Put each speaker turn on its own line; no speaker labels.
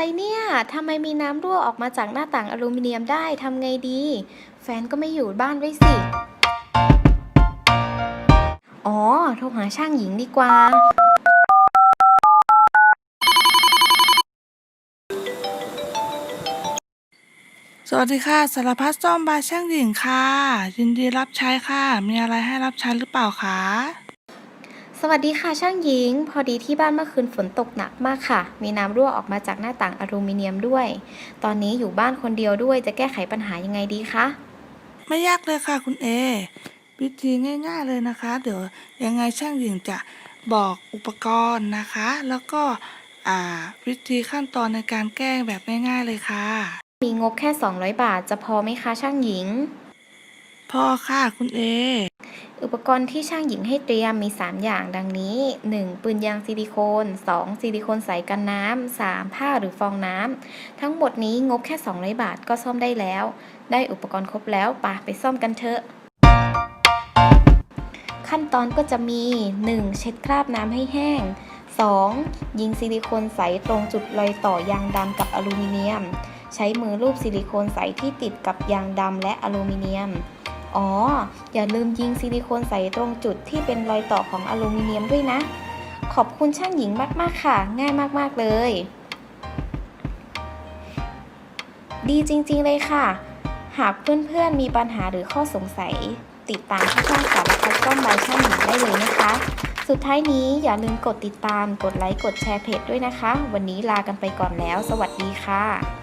ออกมาจากหน้าต่างอลูมิเนียมได้ทำไงดี แฟนก็ไม่อยู่บ้านด้วยสิ อ๋อ โทรหาช่างหญิงดีกว่า
สวัสดีค่ะ สารพัดซ่อมบายช่างหญิงค่ะ ยินดีรับใช้ค่ะ มีอะไรให้รับใช้หรือเปล่าคะ
สวัสดีค่ะช่างหญิง พอดีที่บ้านเมื่อคืนฝนตกหนักมากค่ะ มีน้ำรั่วออกมาจากหน้าต่างอลูมิเนียมด้วย ตอนนี้อยู่บ้านคนเดียวด้วยจะแก้ไขปัญหายังไงดีคะ
ไม่ยากเลยค่ะคุณเอวิธีง่ายๆเลยนะคะ เดี๋ยวยังไงช่างหญิงจะบอกอุปกรณ์นะคะ แล้วก็อ่าวิธีขั้นตอนในการแก้แบบง่ายๆเลยค่ะ
มีงบแค่ 200 บาทจะพอไหมคะช่างหญิง
พ่อค่ะคุณเอ
อุปกรณ์ที่ช่างหญิงให้เตรียมมี 3 อย่างดังนี้ 1. ปืนยางซิลิโคน 2. ซิลิโคนใสกันน้ำ 3. ผ้าหรือฟองน้ำ ทั้งหมดนี้งบแค่ 200 บาทก็ซ่อมได้แล้ว ได้อุปกรณ์ครบแล้วปะไปซ่อมกันเถอะ ขั้นตอนก็จะมี 1. เช็ดคราบน้ำให้แห้ง 2. ยิงซิลิโคนใสตรงจุดรอยต่อยางดำกับอลูมิเนียม ใช้มือรูปซิลิโคนใสที่ติดกับยางดำและอลูมิเนียม อ๋อ อย่าลืมยิงซิลิโคนใส่ตรงจุดที่เป็นรอยต่อของอลูมิเนียมด้วยนะ ขอบคุณช่างหญิงมากๆค่ะ ง่ายมากๆเลย ดีจริงๆเลยค่ะ หากเพื่อนๆมีปัญหาหรือข้อสงสัย ติดตามที่ช่องสารพัดก้อมใบช่างหญิงได้เลยนะคะ สุดท้ายนี้อย่าลืมกดติดตาม กดไลค์ กดแชร์เพจด้วยนะคะ วันนี้ลากันไปก่อนแล้ว สวัสดีค่ะ